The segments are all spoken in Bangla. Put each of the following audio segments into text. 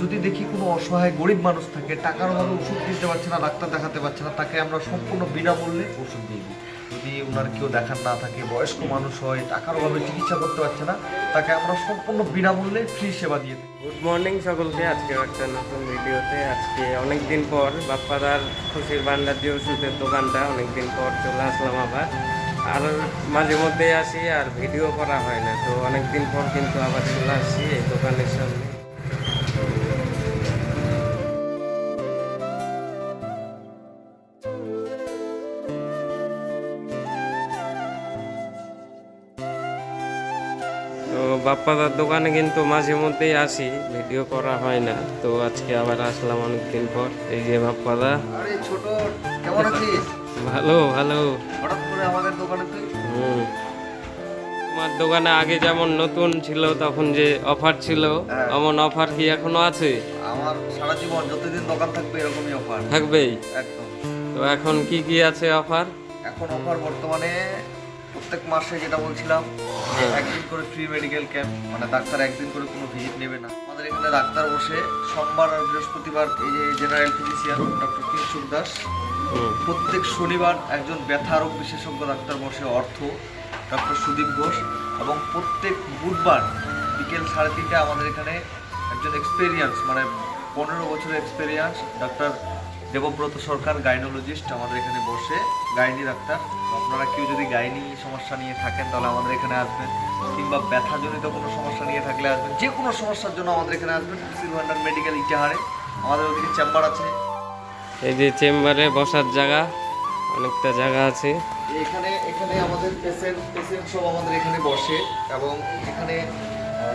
যদি দেখি কোনো অসহায় গরিব মানুষ থাকে, টাকার অভাবে ওষুধ কিনতে পারছে না, ডাক্তার দেখাতে পারছে না, তাকে আমরা সম্পূর্ণ বিনামূল্যে ওষুধ দিয়ে দিই। যদি ওনার কেউ দেখার না থাকে, বয়স্ক মানুষ হয়, টাকার অভাবে চিকিৎসা করতে পারছে না, তাকে আমরা সম্পূর্ণ বিনামূল্যে ফ্রি সেবা দিয়ে দিই। গুড মর্নিং সকলকে, আজকে একটা নতুন ভিডিওতে, আজকে অনেক দিন পর বাপ্পাদার খুশির ভান্ডার যে ওষুধের দোকানটা অনেক দিন পর চলে আসলাম আবার। আর মাঝে মধ্যে আসি আর ভিডিও করা হয় না, তো অনেক দিন পর কিন্তু আবার চলে আসছি এই দোকানের সামনে। বাপ্পাদার দোকানে কিন্তু মাঝে মধ্যেই আসি ভিডিও করা হয় না। তো আজকে আবার আসলাম অনেকদিন পর এই যে বাপ্পাদা। ছোট কেমন আছিস? ভালো ভালো। হঠাৎ করে আমাদের দোকানে তুই? হুম। তোমার দোকানে আগে যেমন নতুন ছিল তখন যে অফার ছিল হ্যাঁ। এমন অফার কি এখনও আছে? আমার সারা জীবন যতদিন দোকান থাকবে এরকমই অফার। থাকবেই। একদম। তো এখন কি কি আছে অফার? এখন অফার বর্তমানে প্রত্যেক মাসে যেটা বলছিলাম যে একদিন করে ফ্রি মেডিকেল ক্যাম্প মানে ডাক্তার একদিন করে কোনো ভিজিট নেবে না। আমাদের এখানে ডাক্তার বসে সোমবার আর বৃহস্পতিবার এই যে general physician doctor Kingshuk Das প্রত্যেক শনিবার একজন ব্যথা রোগ বিশেষজ্ঞ ডাক্তার বসে অর্থ ডক্টর সুদীপ ঘোষ এবং প্রত্যেক বুধবার বিকেল সাড়ে তিনটায় আমাদের এখানে একজন এক্সপেরিয়েন্স মানে পনেরো বছরের experience doctor Debabrata Sarkar gynaecologist আমাদের এখানে বসে গাইনি ডাক্তার। আপনারা কেউ যদি গাইনি সমস্যা নিয়ে থাকেন তাহলে আমাদের এখানে আসবেন। কিংবা ব্যথাজনিত কোনো সমস্যা নিয়ে থাকলে আসবেন যে কোনো সমস্যার জন্য আমাদের এখানে আসবেন। সুশীল ভান্ডার মেডিকেল ইটাহারে আমাদের ওদিকে চেম্বার আছে। এই যে চেম্বারে বসার জায়গা অনেকটা জায়গা আছে। এখানে এখানে আমাদের পেশেন্ট পেশেন্ট সব আমাদের এখানে বসে এবং এখানে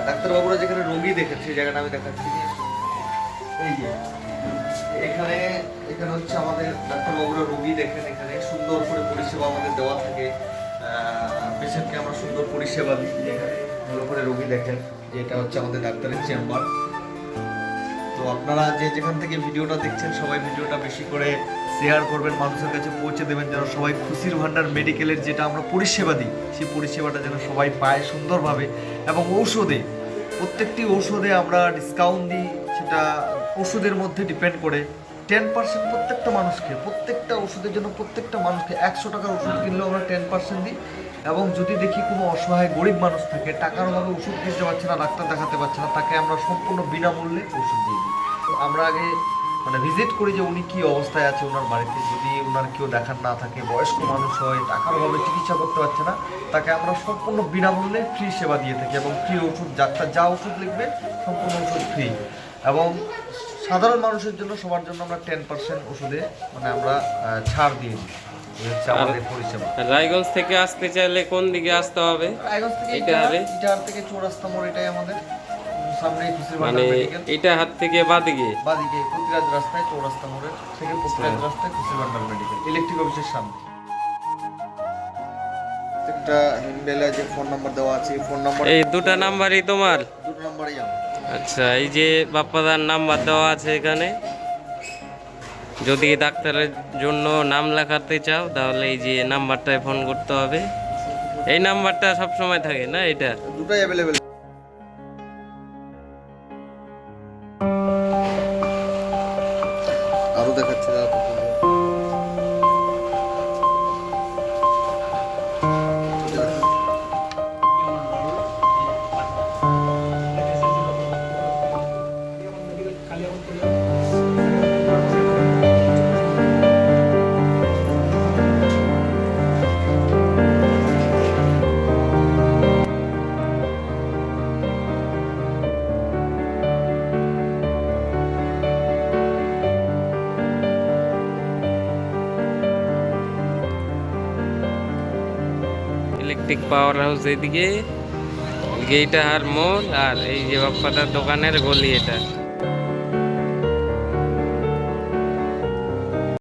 ডাক্তারবাবুরা যেখানে রোগী সেই জায়গাটা আমি দেখাচ্ছি। এই এখানে এখানে হচ্ছে আমাদের ডাক্তারবাবুরা রোগী দেখেন এখানে, সুন্দর করে পরিষেবা আমাদের দেওয়া থাকে। পেশেন্টকে আমরা সুন্দর পরিষেবা দিই এখানে, ভালো করে রোগী দেখেন যে এটা হচ্ছে আমাদের ডাক্তারের চেম্বার। তো আপনারা যে যেখান থেকে ভিডিওটা দেখছেন, সবাই ভিডিওটা বেশি করে শেয়ার করবেন, মানুষের কাছে পৌঁছে দেবেন, যেন সবাই খুশির ভান্ডার মেডিকেলের যেটা আমরা পরিষেবা দিই, সেই পরিষেবাটা যেন সবাই পায় সুন্দরভাবে। এবং ঔষধে, প্রত্যেকটি ঔষধে আমরা ডিসকাউন্ট দিই, সেটা ওষুধের মধ্যে ডিপেন্ড করে। টেন পার্সেন্ট প্রত্যেকটা মানুষকে, প্রত্যেকটা ওষুধের জন্য প্রত্যেকটা মানুষকে একশো টাকার ওষুধ কিনলেও আমরা টেন পার্সেন্ট দিই। এবং যদি দেখি কোনো অসহায় গরিব মানুষ থাকে, টাকার অভাবে ওষুধ কিনতে পারছে না, ডাক্তার দেখাতে পারছে না, তাকে আমরা সম্পূর্ণ বিনামূল্যে ওষুধ দিয়ে দিই। তো আমরা আগে মানে ভিজিট করি যে উনি কী অবস্থায় আছে ওনার বাড়িতে। যদি ওনার কেউ দেখার না থাকে, বয়স্ক মানুষ হয়, টাকার অভাবে চিকিৎসা করতে পারছে না, তাকে আমরা সম্পূর্ণ বিনামূল্যে ফ্রি সেবা দিয়ে থাকি এবং ফ্রি ওষুধ ডাক্তার যা ওষুধ লিখবে, সম্পূর্ণ ওষুধ ফ্রি এবং সাধারণ মানুষের জন্য সবার জন্য আমরা টেন পার্সেন্ট ওষুধে মানে আমরা ছাড় দিয়ে দিই। রায়গঞ্জ থেকে আসতে চাইলে কোন দিকে আসতে হবে? রায়গঞ্জ থেকে এটা ইটাহার থেকে চৌরাস্তা মোড় এটাই আমাদের। মানে এটা হাত থেকে বাদিকে? রাস্তায় চৌরাস্তা থেকে পৃথ্বীরাজ রাস্তায় খুশির ভান্ডার মেডিকেল ইলেকট্রিক অফিসের সামনে একটা হ্যান্ডেলে যে ফোন নাম্বার দেওয়া আছে ফোন নাম্বার এই দুটা নাম্বারই তোমার? দুটো নাম্বারই আমার। আচ্ছা এই যে বাপ্পাদার নাম্বার দেওয়া আছে এখানে। যদি ডাক্তারের জন্য নাম লেখাতে চাও, তাহলে এই যে নাম্বারটায় ফোন করতে হবে। এই নাম্বারটা সবসময় থাকে না, এটা? দুটাই অ্যাভেলেবেল ইলেকট্রিক পাওয়ার হাউস এদিকে এইটা আর মোল আর এই যে বাপ্পাদার দোকানের গলি এটা।